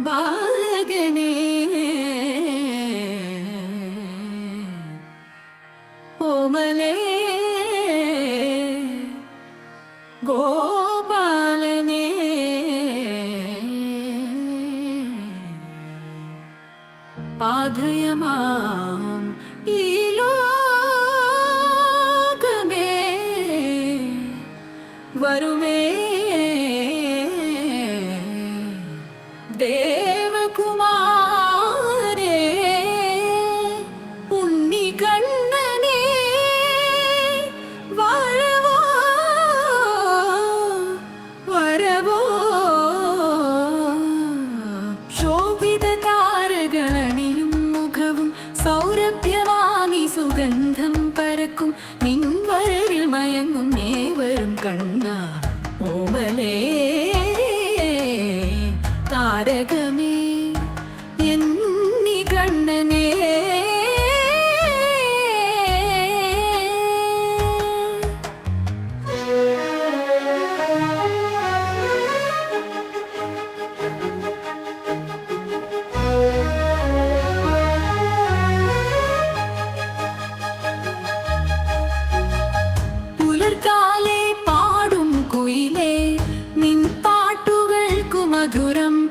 വീരനാഹകനേ ഓമലേ കണ്ണു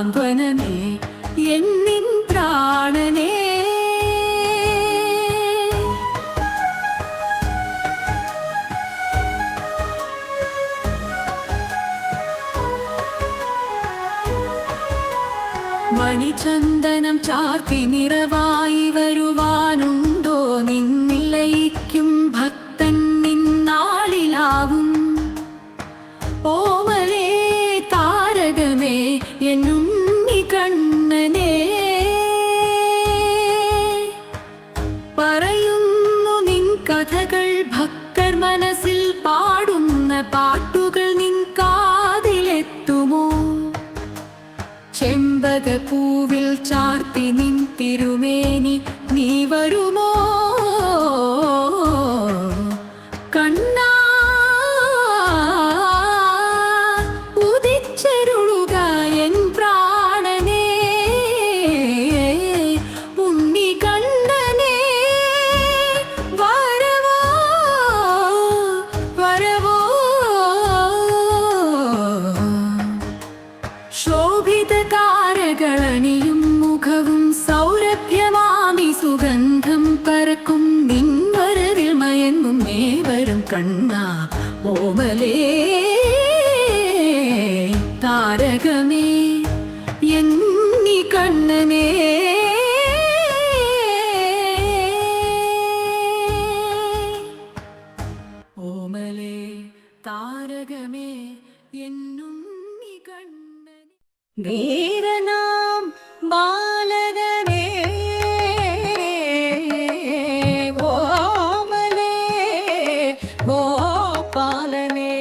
സാന്ത്വനമേ എന്നിൻ പ്രാണനേ. മണിചന്ദനം ചാർത്തി നിറവായി ചാർത്തി നിൻ തിരുമേനി നീ വരുമോ? എന്നി കണ്ണനേ. ഓമലേ താരകമേ എന്നും കണ്ണൻ വീരനാം ബാലകനേ ഓമലേ ഗോപാലനേ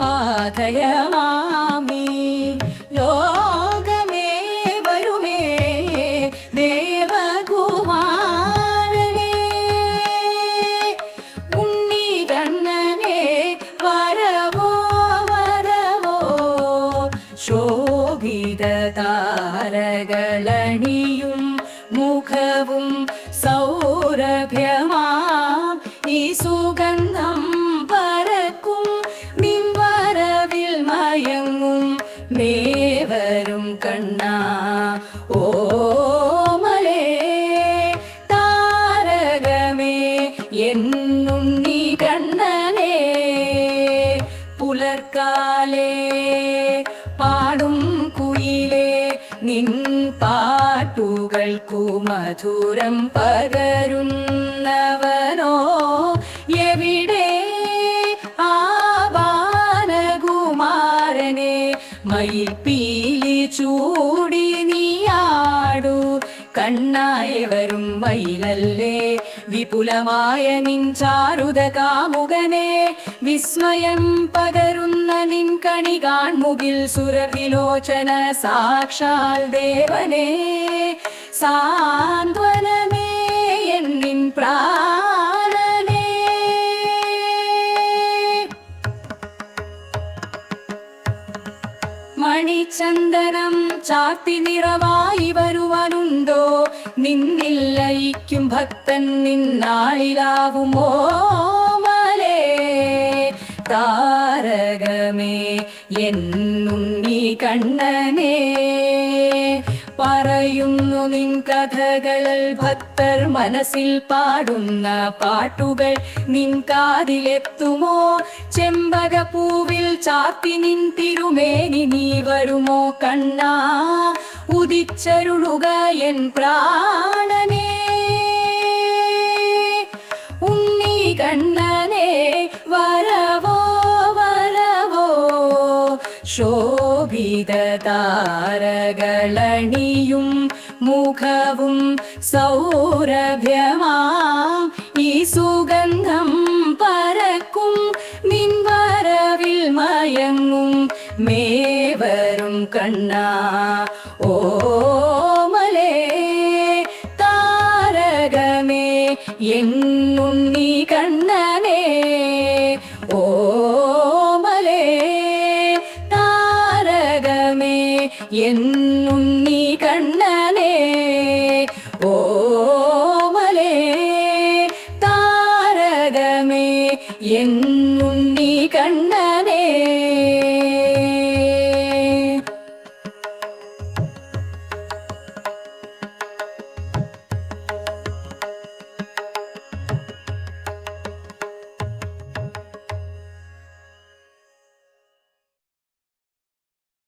പാതയമാ പാടിയാലേ പാടും കുയിലേ നിൻ പാട്ടുകൾക്കു മധുരം പകരുന്നവനോ? എവിടെ ആ ബാലകുമാരനെ മയിൽപ്പീലി ചൂടി നീയാടു? കണ്ണായി വരും മയിലല്ലേ വിപുലമായ നിൻ ചാരുത കാമുകനെ വിസ്മയം പകരുന്ന നിൻ കണി കാൺമുകിൽ സുരവിലോചന സാക്ഷാൽ ദേവനെ. സാന്ത്വനമേ എന്നിൻ പ്രാണനേ. മണിചന്ദനം ചാത്തി നിറവായി വരുവാനുണ്ടോ? നിന്നിൽ ലയിക്കും ഭക്തൻ നിന്നായിരാവുമോ മലേ? താരകമേ എന്നും നീ കണ്ണനേ. പറയുന്നു നിൻ കഥകൾ. ഭക്തർ മനസ്സിൽ പാടുന്ന പാട്ടുകൾ നിൻ കാതിലെത്തുമോ? ചെമ്പകപ്പൂവിൽ ചാത്തി നിൻ തിരുമേനി നീ വരുമോ? കണ്ണാ ഉദിച്ചരുളുക എൻ പ്രാണനേ. ഉണ്ണി കണ്ണനെ വരവോ വരവോ? ശോഭിത താരകളണിയും മുഖവും സൗരഭ്യമാം ഈ സുഗന്ധം പരക്കും നിൻവരവിൽ മയങ്ങും മേവരും കണ്ണാ ഓമലേ താരകമേ എന്നുണ്ണി